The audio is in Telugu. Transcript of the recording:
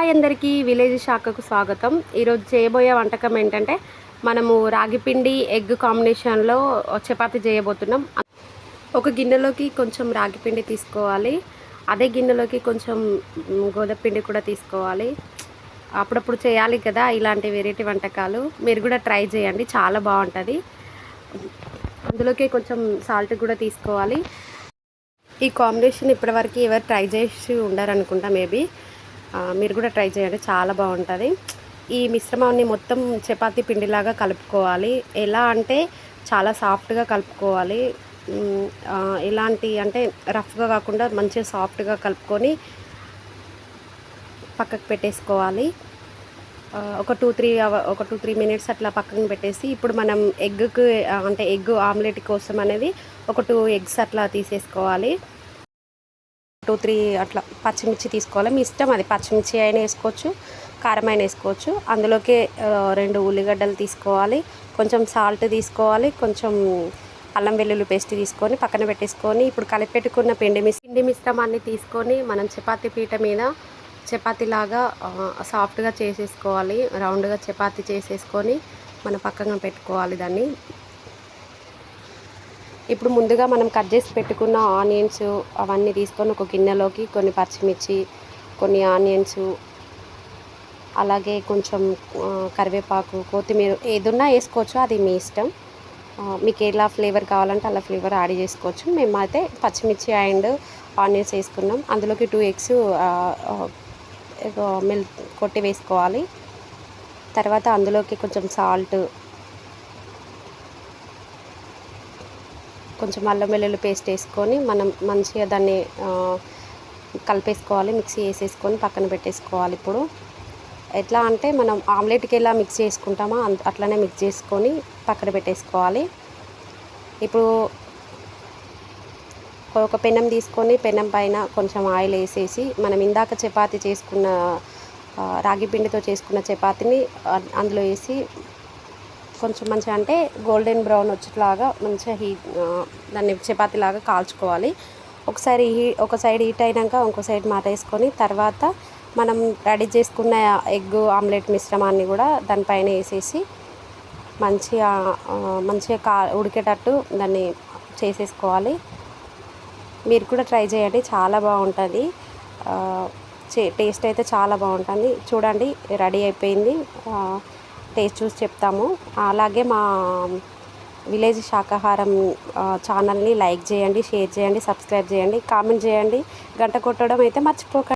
హాయ్ అందరికీ విలేజ్ శాఖకు స్వాగతం. ఈరోజు చేయబోయే వంటకం ఏంటంటే మనము రాగిపిండి ఎగ్ కాంబినేషన్లో చపాతి చేయబోతున్నాం. ఒక గిన్నెలోకి కొంచెం రాగిపిండి తీసుకోవాలి. అదే గిన్నెలోకి కొంచెం గోధుమపిండి కూడా తీసుకోవాలి. అప్పుడప్పుడు చేయాలి కదా ఇలాంటి వెరైటీ వంటకాలు. మీరు కూడా ట్రై చేయండి చాలా బాగుంటుంది. అందులోకి కొంచెం సాల్ట్ కూడా తీసుకోవాలి. ఈ కాంబినేషన్ ఇప్పటివరకు ఎవరు ట్రై చేసి ఉండరు అనుకుంటా మేబీ. మీరు కూడా ట్రై చేయండి చాలా బాగుంటుంది. ఈ మిశ్రమాన్ని మొత్తం చపాతీ పిండిలాగా కలుపుకోవాలి. ఎలా అంటే చాలా సాఫ్ట్గా కలుపుకోవాలి. ఎలాంటి అంటే రఫ్గా కాకుండా మంచిగా సాఫ్ట్గా కలుపుకొని పక్కకు పెట్టేసుకోవాలి. ఒక టూ త్రీ అవర్ ఒక టూ త్రీ మినిట్స్ అట్లా పక్కన పెట్టేసి ఇప్పుడు మనం ఎగ్కి అంటే ఎగ్ ఆమ్లెట్ కోసం అనేది ఒక టూ ఎగ్స్ అట్లా తీసేసుకోవాలి. టూ త్రీ అట్లా పచ్చిమిర్చి తీసుకోవాలి. మీ ఇష్టం అది పచ్చిమిర్చి అయినా వేసుకోవచ్చు కారం అయినా వేసుకోవచ్చు. అందులోకి రెండు ఉల్లిగడ్డలు తీసుకోవాలి కొంచెం సాల్ట్ తీసుకోవాలి కొంచెం అల్లం వెల్లుల్లి పేస్ట్ తీసుకొని పక్కన పెట్టేసుకొని ఇప్పుడు కలిపెట్టుకున్న పిండి మిస్ పిండి మిశ్రమాన్ని తీసుకొని మనం చపాతీ పీట మీద చపాతీలాగా సాఫ్ట్గా చేసేసుకోవాలి. రౌండ్గా చపాతీ చేసేసుకొని మన పక్కన పెట్టుకోవాలి దాన్ని. ఇప్పుడు ముందుగా మనం కట్ చేసి పెట్టుకున్న ఆనియన్స్ అవన్నీ తీసుకొని ఒక గిన్నెలోకి కొన్ని పచ్చిమిర్చి కొన్ని ఆనియన్స్ అలాగే కొంచెం కరివేపాకు కొత్తిమీర ఏదున్నా వేసుకోవచ్చు. అది మీ ఇష్టం. మీకు ఎలా ఫ్లేవర్ కావాలంటే అలా ఫ్లేవర్ యాడ్ చేసుకోవచ్చు. మేమైతే పచ్చిమిర్చి అండ్ ఆనియన్స్ వేసుకున్నాం. అందులోకి టూ ఎగ్స్ మిల్ కొట్టి వేసుకోవాలి. తర్వాత అందులోకి కొంచెం సాల్ట్ కొంచెం అల్లం వెల్లుల్లి పేస్ట్ వేసుకొని మనం మంచిగా దాన్ని కలిపేసుకోవాలి మిక్సీ వేసేసుకొని పక్కన పెట్టేసుకోవాలి ఇప్పుడు. ఎట్లా అంటే మనం ఆమ్లెట్కి ఎలా మిక్స్ చేసుకుంటామో అంత అట్లనే మిక్స్ చేసుకొని పక్కన పెట్టేసుకోవాలి. ఇప్పుడు ఒక పెనం తీసుకొని పెనం పైన కొంచెం ఆయిల్ వేసేసి మనం ఇందాక చపాతి చేసుకున్న రాగి పిండితో చేసుకున్న చపాతీని అందులో వేసి కొంచెం మంచిగా అంటే గోల్డెన్ బ్రౌన్ వచ్చేట్లాగా మంచిగా హీట్ దాన్ని చపాతీలాగా కాల్చుకోవాలి. ఒకసారి హీ ఒక సైడ్ హీట్ అయినాక ఇంకో సైడ్ మాట వేసుకొని తర్వాత మనం రెడీ చేసుకున్న ఎగ్ ఆమ్లెట్ మిశ్రమాన్ని కూడా దానిపైన వేసేసి మంచిగా మంచిగా కా ఉడికేటట్టు దాన్ని చేసేసుకోవాలి. మీరు కూడా ట్రై చేయండి చాలా బాగుంటుంది. టేస్ట్ అయితే చాలా బాగుంటుంది. చూడండి రెడీ అయిపోయింది. టేస్ట్ చూసి చెప్తాము. అలాగే మా విలేజ్ శాకాహారం ఛానల్ని లైక్ చేయండి షేర్ చేయండి సబ్స్క్రైబ్ చేయండి కామెంట్ చేయండి. గంట కొట్టడం అయితే మర్చిపోకండి